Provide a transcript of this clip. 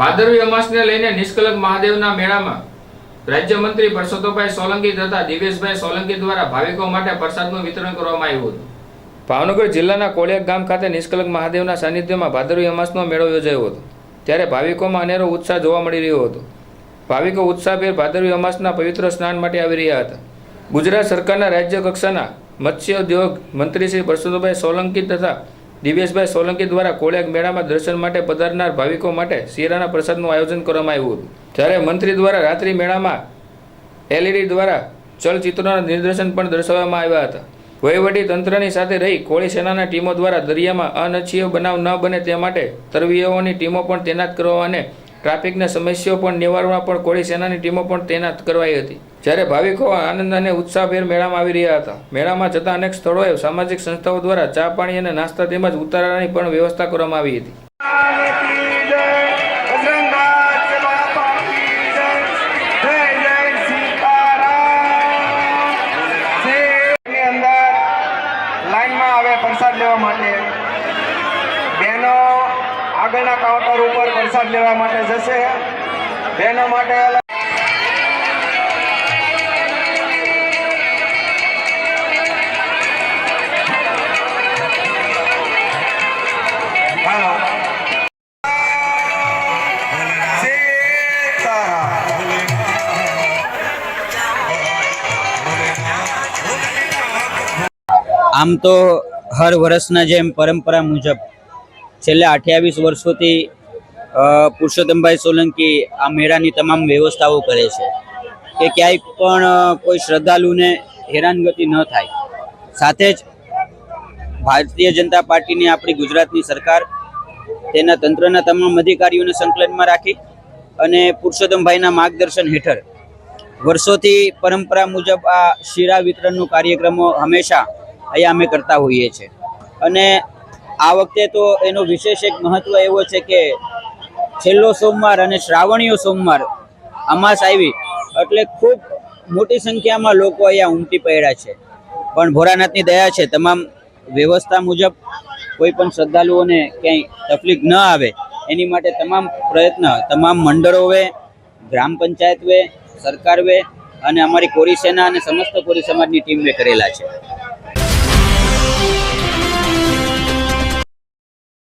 ભાદરવી અમાસને લઈને નિષ્કલંક મહાદેવના મેળામાં રાજ્યમંત્રી પરસોત્તમભાઈ સોલંકી તથા દિવેશભાઈ સોલંકી દ્વારા ભાવિકો માટે પ્રસાદનું વિતરણ કરવામાં આવ્યું હતું. ભાવનગર જિલ્લાના કોળિયાક ગામ ખાતે નિષ્કલંક મહાદેવના સાનિધ્યમાં ભાદરવી અમાસનો મેળો યોજાયો હતો. ત્યારે ભાવિકોમાં અનેરો ઉત્સાહ જોવા મળી રહ્યો હતો. ભાવિકો ઉત્સાહભેર ભાદરવી અમાસના પવિત્ર સ્નાન માટે આવી રહ્યા હતા. ગુજરાત સરકારના રાજ્ય કક્ષાના મત્સ્ય ઉદ્યોગ મંત્રી શ્રી પરસોત્તમભાઈ સોલંકી તથા દિવેશભાઈ સોલંકી દ્વારા કોળિયાક મેળામાં દર્શન માટે પધારનાર ભાવિકો માટે શિયાળાના પ્રસાદનું આયોજન કરવામાં આવ્યું હતું. જ્યારે મંત્રી દ્વારા રાત્રિ મેળામાં એલઈડી દ્વારા ચલચિત્રોના નિદર્શન પણ દર્શાવવામાં આવ્યા હતા. વહીવટી તંત્રની સાથે રહી કોળી સેનાના ટીમો દ્વારા દરિયામાં અનચ્છીય બનાવ ન બને તે માટે તરવીઓની ટીમો પણ તૈનાત કરવા અને ટ્રાફિકના સમસ્યાઓ પણ નિવારવા પણ કોળી સેનાની ટીમો પણ તૈનાત કરવાઈ હતી. જ્યારે ભાવિકો આનંદ અને ઉત્સાહભેર મેળામાં આવી રહ્યા હતા. મેળામાં જતા અનેક સ્થળોએ સામાજિક સંસ્થાઓ દ્વારા ચા પાણી અને નાસ્તા તેમજ ઉતારાની પણ વ્યવસ્થા કરવામાં આવી હતી. આગળના કાઉન્ટર ઉપર પ્રસાદ લેવા માટે જશે તેના માટે. આમ તો હર વર્ષના જેમ પરંપરા મુજબ છેલ્લા અઠ્યાવીસ વર્ષોથી પુરુષોત્તમભાઈ સોલંકી આ મેળાની તમામ વ્યવસ્થાઓ કરે છે કે ક્યાંય પણ કોઈ શ્રદ્ધાળુને હેરાનગતિ ન થાય. સાથે જ ભારતીય જનતા પાર્ટીની આપણી ગુજરાતની સરકાર તેના તંત્રના તમામ અધિકારીઓને સંકલનમાં રાખી અને પુરુષોત્તમભાઈના માર્ગદર્શન હેઠળ વર્ષોથી પરંપરા મુજબ આ શીરા વિતરણનો કાર્યક્રમો હંમેશા અહીંયા અમે કરતા હોઈએ છીએ. અને આ વખતે તો એનો વિશેષ એક મહત્વ એવો છે કે છેલ્લો સોમવાર અને શ્રાવણીયો સોમવાર અમાસ આવી એટલે ખૂબ મોટી સંખ્યામાં લોકો અહીંયા ઉમટી પડ્યા છે. પણ ભોરાનાથની દયા છે. તમામ વ્યવસ્થા મુજબ કોઈ પણ શ્રદ્ધાળુઓને ક્યાંય તકલીફ ન આવે. એની માટે તમામ પ્રયત્ન તમામ મંડળોએ ગ્રામ પંચાયત વે, સરકાર વે અને અમારી કોરી સેના અને સમસ્ત કોરી સમાજની ટીમે કરેલા છે.